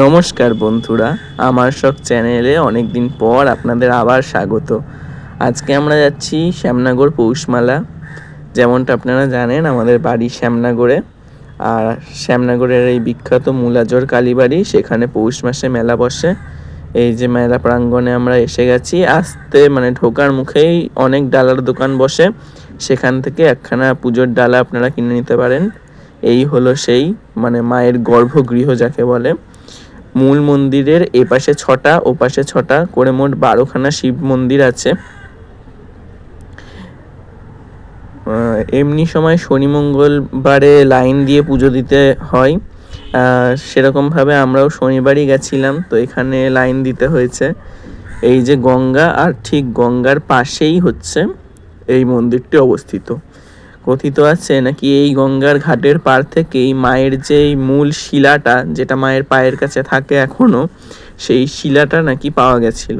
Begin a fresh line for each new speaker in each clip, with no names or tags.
নমস্কার বন্ধুরা, আমার সব চ্যানেলে অনেক দিন পর আপনাদের আবার স্বাগত। আজকে আমরা যাচ্ছি শ্যামনগর পৌষমালা। যেমনটা আপনারা জানেন, আমাদের বাড়ি শ্যামনগরে। আর শ্যামনগরের এই বিখ্যাত মূলাজোর কালীবাড়ি, সেখানে পৌষ মাসে মেলা বসে। এই যে মেলা প্রাঙ্গণে আমরা এসে গেছি, আসতে মানে ঢোকার মুখেই অনেক ডালার দোকান বসে। সেখান থেকে একখানা পুজোর ডালা আপনারা কিনে নিতে পারেন। এই হলো সেই মানে মায়ের গর্ভগৃহ যাকে বলে। মূল মন্দিরের এপাশে ছটা, ওপাশে ছটা করে মোট বারোখানা শিব মন্দির আছে। এমনি সময় শনি মঙ্গলবারে লাইন দিয়ে পুজো দিতে হয়। সেরকমভাবে আমরাও শনিবারই গেছিলাম, তো এখানে লাইন দিতে হয়েছে। এই যে গঙ্গা, আর ঠিক গঙ্গার পাশেই হচ্ছে এই মন্দিরটি অবস্থিত। কথিত আছে নাকি এই গঙ্গার ঘাটের পার থেকেই মায়ের যেই মূল শিলাটা, যেটা মায়ের পায়ের কাছে থাকে এখনও, সেই শিলাটা নাকি পাওয়া গেছিল।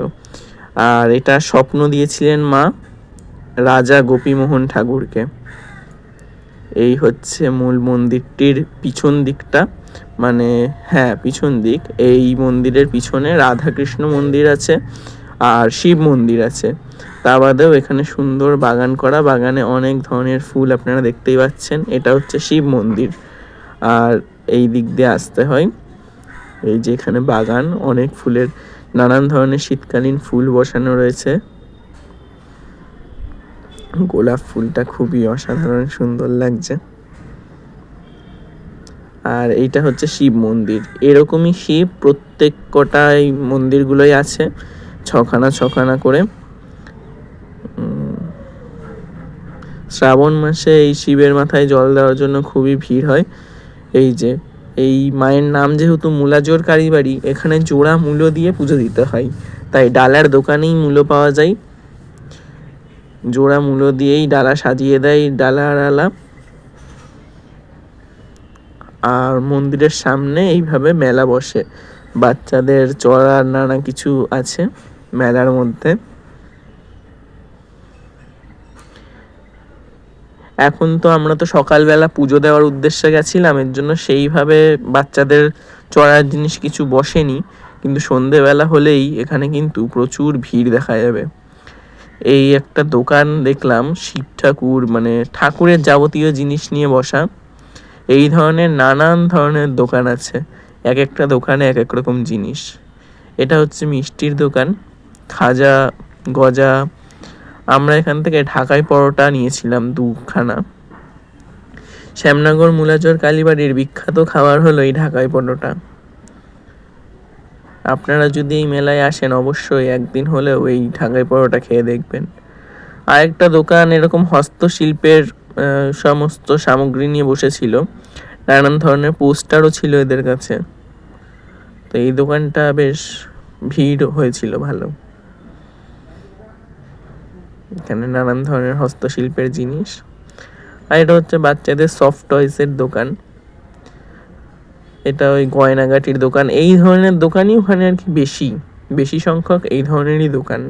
আর এটা স্বপ্ন দিয়েছিলেন মা রাজা গোপীমোহন ঠাকুরকে। এই হচ্ছে মূল মন্দিরটির পিছন দিকটা। মানে হ্যাঁ পিছন দিক। এই মন্দিরের পিছনে রাধাকৃষ্ণ মন্দির আছে। আর শিব মন্দির আছে। তা বাদেও এখানে সুন্দর বাগান করা। বাগানে অনেক ধরনের ফুল আপনারা দেখতেই পাচ্ছেন। এটা হচ্ছে শিব মন্দির। আর এই দিক দিয়ে আসতে হয়। এই যে এখানে বাগান, অনেক ফুলের নানান ধরনের শীতকালীন ফুল বসানো রয়েছে। গোলাপ ফুলটা খুবই অসাধারণ সুন্দর লাগছে। আর এইটা হচ্ছে শিব মন্দির। এরকমই শিব প্রত্যেক কটাই মন্দিরগুলোই আছে। ছখানা ছখানা করে। শ্রাবণ মাসে এই শিবের মাথায় জল দেওয়ার জন্য খুবই ভিড় হয়। এই যে, এই মায়ের নাম যেহেতু মূলাজোর কালীবাড়ি এখানে জোড়া মূলো দিয়ে পুজো দিতে হয়। তাই ডালার দোকানেই মূলো পাওয়া যায়। জোড়া মূলো দিয়েই ডালা সাজিয়ে দেয় ডালা আলা। আর মন্দিরের সামনে এইভাবে মেলা বসে। বাচ্চাদের চড়ার নানা কিছু আছে। মেলার মধ্যে। এখন তো আমরা তো সকালবেলা পুজো দেওয়ার উদ্দেশ্যে গেছিলাম, এর জন্য সেইভাবে বাচ্চাদের চড়ার জিনিস কিছু বসেনি, কিন্তু সন্ধেবেলা হলেই এখানে কিন্তু প্রচুর ভিড় দেখা যাবে। এই একটা দোকান দেখলাম, শিব ঠাকুর মানে ঠাকুরের যাবতীয় জিনিস নিয়ে বসা। এই ধরনের নানান ধরনের দোকান আছে, এক একটা দোকানে এক এক রকম জিনিস। এটা হচ্ছে মিষ্টির দোকান। খাজা, গজা। আমরা এখান থেকে ঢাকায় পরোটা নিয়েছিলাম দুখানা। শ্যামনগর মুলাচর কালীবাড়ির বিখ্যাত খাবার হলো এই ঢাকাই পরোটা। আপনারা যদি এই মেলায় আসেন, অবশ্যই একদিন হলেও এই ঢাকাই পরোটা খেয়ে দেখবেন। আরেকটা দোকান এরকম হস্তশিল্পের সমস্ত সামগ্রী নিয়ে বসেছিল। নানান ধরনের পোস্টারও ছিল এদের কাছে। তো এই দোকানটা বেশ ভিড় হয়েছিল ভালো। এখানে নানান ধরনের হস্তশিল্পের জিনিস। আর এটা হচ্ছে বাচ্চাদের সফট টয়েসের দোকান। এটা ওই গয়নাগাটির দোকান। এই ধরনের দোকানই ওখানে আর কি বেশি বেশি সংখ্যক এই ধরনেরই দোকান।